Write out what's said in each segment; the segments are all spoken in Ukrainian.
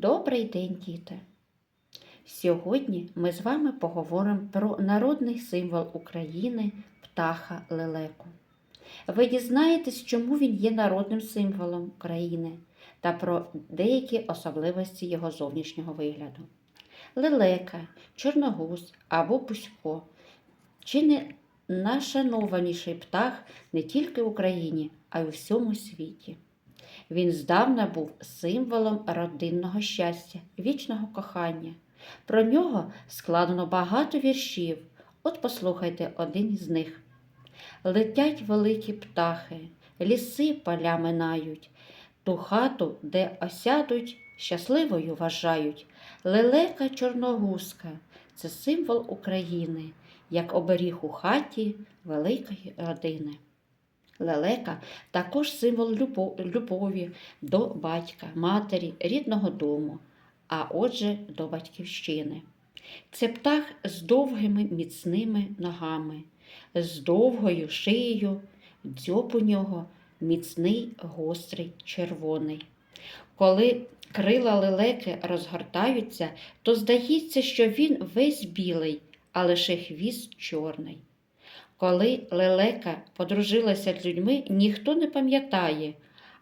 Добрий день, діти! Сьогодні ми з вами поговоримо про народний символ України птаха лелеку. Ви дізнаєтесь, чому він є народним символом України та про деякі особливості його зовнішнього вигляду. Лелека, чорногуз або пусько чи не найшанованіший птах не тільки в Україні, а й у всьому світі. Він здавна був символом родинного щастя, вічного кохання. Про нього складено багато віршів. От послухайте один із них. Летять великі птахи, ліси поля минають, ту хату, де осядуть, щасливою вважають. Лелека чорногузка це символ України, як оберіг у хаті великої родини. Лелека також символ любові до батька, матері, рідного дому, а отже, до батьківщини. Це птах з довгими міцними ногами, з довгою шиєю, дзьоб у нього міцний, гострий, червоний. Коли крила лелеки розгортаються, то здається, що він весь білий, а лише хвіст чорний. Коли лелека подружилася з людьми, ніхто не пам'ятає,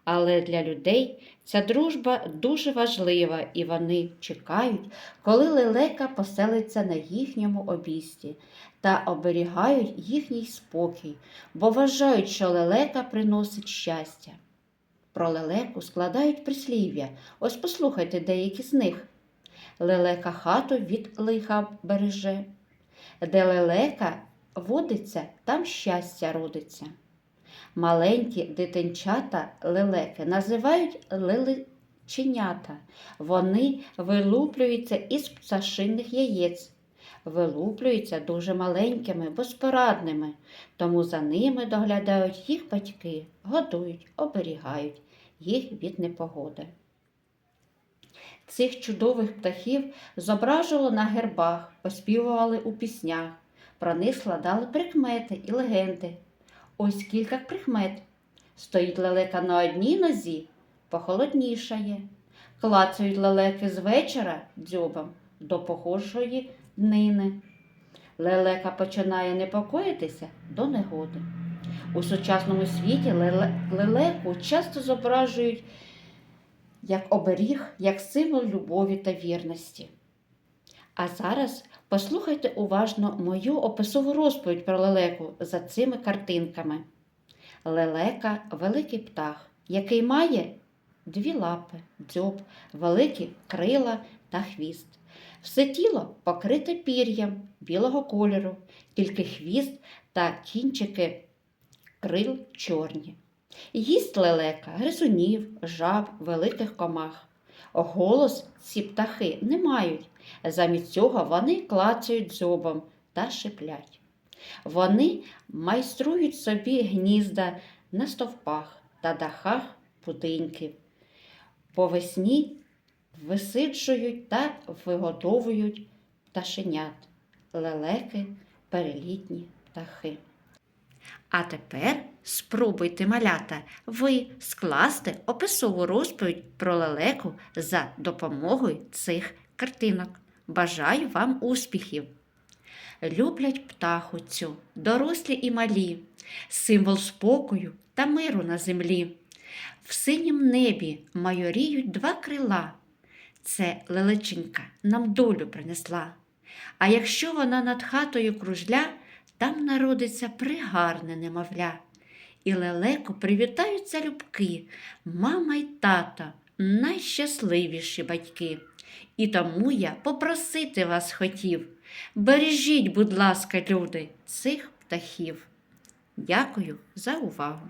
але для людей ця дружба дуже важлива, і вони чекають, коли лелека поселиться на їхньому обісті та оберігають їхній спокій, бо вважають, що лелека приносить щастя. Про лелеку складають прислів'я. Ось послухайте деякі з них. Лелека хату від лиха береже, де лелека водиться, там щастя родиться. Маленькі дитинчата лелеки називають лелеченята. Вони вилуплюються із пташиних яєць. Вилуплюються дуже маленькими, безпорадними, тому за ними доглядають їх батьки, годують, оберігають їх від непогоди. Цих чудових птахів зображували на гербах, оспівували у піснях. Про них складали прикмети і легенди. Ось кілька прикмет. Стоїть лелека на одній нозі, похолоднішає. Клацають лелеки з вечора дзьобом до похожої днини. Лелека починає непокоїтися до негоди. У сучасному світі лелеку часто зображують як оберіг, як символ любові та вірності. А зараз послухайте уважно мою описову розповідь про лелеку за цими картинками. Лелека великий птах, який має дві лапи, дзьоб, великі крила та хвіст. Все тіло покрите пір'ям білого кольору, тільки хвіст та кінчики крил чорні. Їсть лелека гризунів, жаб, великих комах. Голос ці птахи не мають. Замість цього вони клацають дзьобом та шиплять. Вони майструють собі гнізда на стовпах та дахах будинків. По весні висиджують та вигодовують пташенят, лелеки, перелітні птахи. А тепер спробуйте, малята, ви скласти описову розповідь про лелеку за допомогою цих картинок. Бажаю вам успіхів! Люблять птаху цю, дорослі і малі, символ спокою та миру на землі. В синім небі майоріють два крила. Це лелеченька нам долю принесла. А якщо вона над хатою кружля, там народиться пригарне немовля. І лелеку привітаються любки, мама й тата, найщасливіші батьки. І тому я попросити вас хотів. Бережіть, будь ласка, люди, цих птахів. Дякую за увагу!